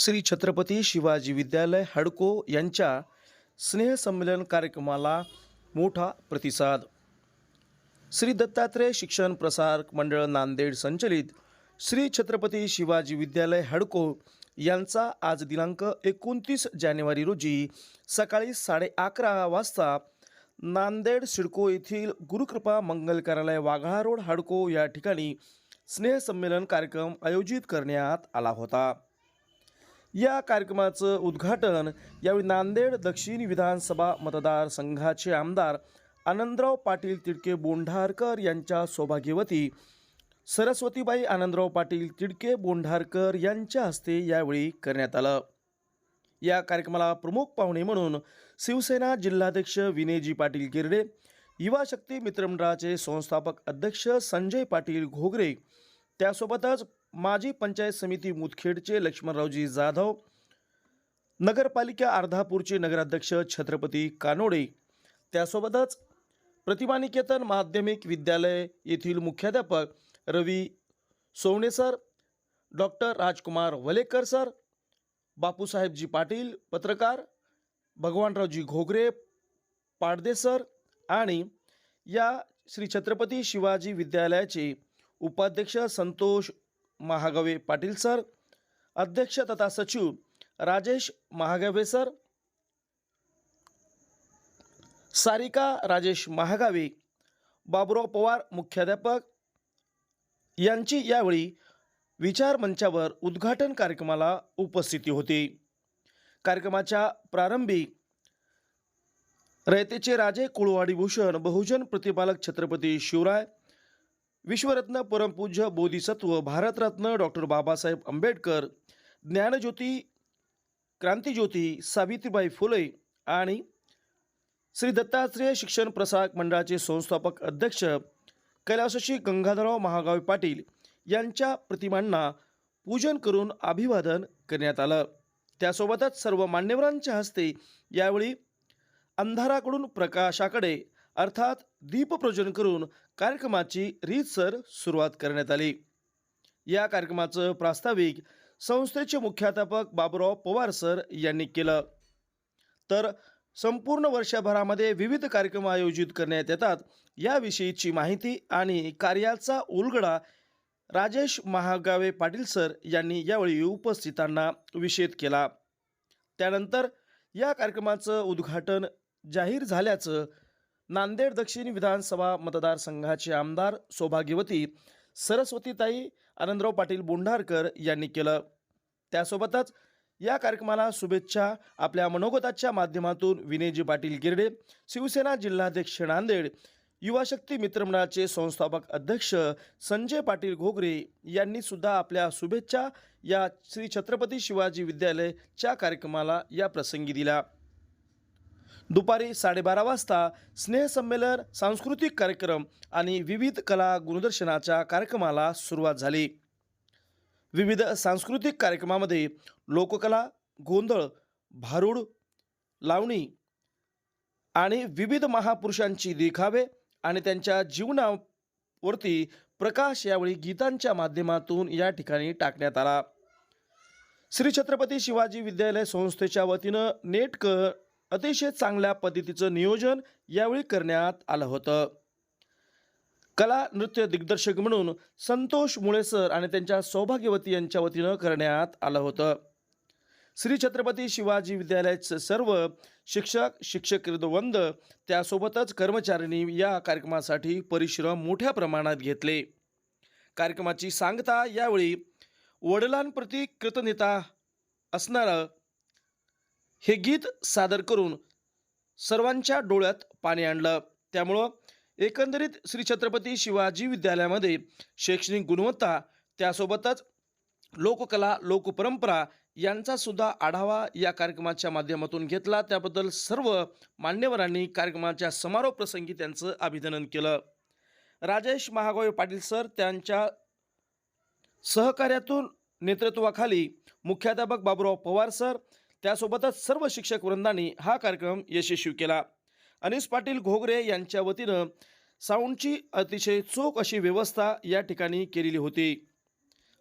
श्री छत्रपती शिवाजी विद्यालय हडको यांच्या स्नेहसंमेलन कार्यक्रमाला मोठा प्रतिसाद. श्री दत्तात्रय शिक्षण प्रसार मंडळ नांदेड संचलित श्री छत्रपती शिवाजी विद्यालय हडको यांचा आज दिनांक एकोणतीस जानेवारी रोजी सकाळी साडे अकरा वाजता नांदेड सिडको येथील गुरुकृपा मंगल कार्यालय वाघाळा रोड हडको या ठिकाणी स्नेहसंमेलन कार्यक्रम आयोजित करण्यात आला होता. या कार्यक्रमाचं उद्घाटन यावेळी नांदेड दक्षिण विधानसभा मतदारसंघाचे आमदार आनंदराव पाटील तिडके बोंढारकर यांच्या सौभाग्यवती सरस्वतीबाई आनंदराव पाटील तिडके बोंढारकर यांच्या हस्ते यावेळी करण्यात आलं. या कार्यक्रमाला प्रमुख पाहुणे म्हणून शिवसेना जिल्हाध्यक्ष विनयजी पाटील गिरडे युवा शक्ती मित्रमंडळाचे संस्थापक अध्यक्ष संजय पाटील घोगरे त्यासोबतच माजी पंचायत समिती मुदखेडचे लक्ष्मणरावजी जाधव नगरपालिका अर्धापूरचे नगराध्यक्ष छत्रपती कानोडे. त्यासोबतच प्रतिमानिकेतन माध्यमिक विद्यालय येथील मुख्याध्यापक Ravi Sowne sir doctor Rajkumar Walekar sir Bapusahebji Patil पत्रकार भगवानरावजी घोगरे पाडदे सर आणि या श्री छत्रपती शिवाजी विद्यालयाचे उपाध्यक्ष संतोष महागावे पाटील सर अध्यक्ष तथा सचिव राजेश महागावे सर सारिका राजेश महागावे बाबुराव पवार मुख्याध्यापक यांची यावेळी विचार मंचावर उद्घाटन कार्यक्रमाला उपस्थिती होती. कार्यक्रमाच्या प्रारंभी रयतेचे राजे कुळवाडी भूषण बहुजन प्रतिपालक छत्रपती शिवराय विश्वरत्न परमपूज्य बोधिसत्व भारतरत्न डॉक्टर बाबासाहेब आंबेडकर ज्ञानज्योती क्रांतीज्योती सावित्रीबाई फुले आणि श्री दत्तात्रेय शिक्षण प्रसारक मंडळाचे संस्थापक अध्यक्ष कैलासशी गंगाधरराव महागावी पाटील यांच्या प्रतिमांना पूजन करून अभिवादन करण्यात आलं. त्यासोबतच सर्व मान्यवरांच्या हस्ते यावेळी अंधाराकडून प्रकाशाकडे अर्थात दीपप्रज्वलन करून कार्यक्रमाची रीतसर सुरुवात करण्यात आली. या कार्यक्रमाचं प्रास्ताविक संस्थेचे मुख्याध्यापक बाबुराव पवार सर यांनी केलं. तर संपूर्ण वर्षभरामध्ये विविध कार्यक्रम आयोजित करण्यात येतात. याविषयीची माहिती आणि कार्याचा उलगडा राजेश महागावे पाटील सर यांनी यावेळी उपस्थितांना विषेद केला. त्यानंतर या कार्यक्रमाचं उद्घाटन जाहीर झाल्याचं नांदेड दक्षिण विधानसभा मतदारसंघाचे आमदार सौभाग्यवती सरस्वतीताई आनंदराव पाटील बोंढारकर यांनी केलं. त्यासोबतच या कार्यक्रमाला शुभेच्छा आपल्या मनोगताच्या माध्यमातून विनयजी पाटील गिरडे शिवसेना जिल्हाध्यक्ष नांदेड युवा शक्ती मित्रमंडळाचे संस्थापक अध्यक्ष संजय पाटील घोगरे यांनी सुद्धा आपल्या शुभेच्छा या श्री छत्रपती शिवाजी विद्यालयच्या कार्यक्रमाला या प्रसंगी दिल्या. दुपारी साडेबारा वाजता स्नेहसंमेलन सांस्कृतिक कार्यक्रम आणि विविध कला गुणदर्शनाच्या कार्यक्रमाला सुरुवात झाली. विविध सांस्कृतिक कार्यक्रमामध्ये लोककला गोंधळ भारूड लावणी आणि विविध महापुरुषांची देखावे आणि त्यांच्या जीवनावरती प्रकाश यावेळी गीतांच्या माध्यमातून या ठिकाणी टाकण्यात आला. श्री छत्रपती शिवाजी विद्यालय संस्थेच्या वतीनं नेटकं अतिशय चांगल्या पद्धतीचं नियोजन यावेळी करण्यात आलं होतं. कला नृत्य दिग्दर्शक म्हणून संतोष मुळेसर आणि त्यांच्या सौभाग्यवती यांच्या वतीनं करण्यात आलं होतं. श्री छत्रपती शिवाजी विद्यालयाचे सर्व शिक्षक शिक्षक वंद त्यासोबतच कर्मचाऱ्यांनी या कार्यक्रमासाठी परिश्रम मोठ्या प्रमाणात घेतले. कार्यक्रमाची सांगता यावेळी वडिलांप्रती कृतज्ञता असणारं हे गीत सादर करून सर्वांच्या डोळ्यात पाणी आणलं. त्यामुळं एकंदरीत श्री छत्रपती शिवाजी विद्यालयामध्ये शैक्षणिक गुणवत्ता त्यासोबतच लोककला लोकपरंपरा यांचा सुद्धा आढावा या कार्यक्रमाच्या माध्यमातून घेतला. त्याबद्दल सर्व मान्यवरांनी कार्यक्रमाच्या समारोप प्रसंगी त्यांचं अभिनंदन केलं. राजेश महागोय पाटील सर त्यांच्या सहकार्यातून नेतृत्वाखाली मुख्याध्यापक बाबुराव पवार सर त्यासोबतच सर्व शिक्षक वृंदांनी हा कार्यक्रम यशस्वी केला. अनिस पाटील घोगरे यांच्या वतीनं साऊंडची अतिशय चोख अशी व्यवस्था या ठिकाणी केलेली होती.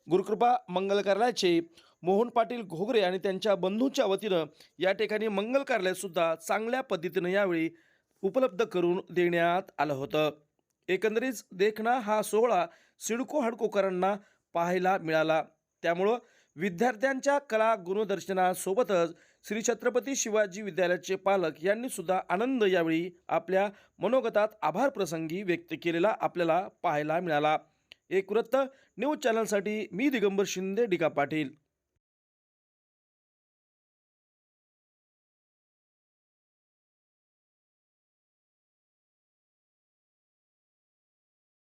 गुरुकृपा मंगल कार्यालयाचे मोहन पाटील घोगरे आणि त्यांच्या बंधूंच्या वतीनं या ठिकाणी मंगल कार्यालयसुद्धा चांगल्या पद्धतीनं यावेळी उपलब्ध करून देण्यात आलं होतं. एकंदरीत देखणा हा सोहळा सिडको हडकोकरांना पाहायला मिळाला. त्यामुळं विद्यार्थ्यांच्या कला गुणदर्शनासोबतच श्री छत्रपती शिवाजी विद्यालयाचे पालक यांनी सुद्धा आनंद यावेळी आपल्या मनोगतात आभार प्रसंगी व्यक्त केलेला आपल्याला पाहायला मिळाला. एक वृत्त न्यूज चॅनलसाठी मी दिगंबर शिंदे डिका पाटील.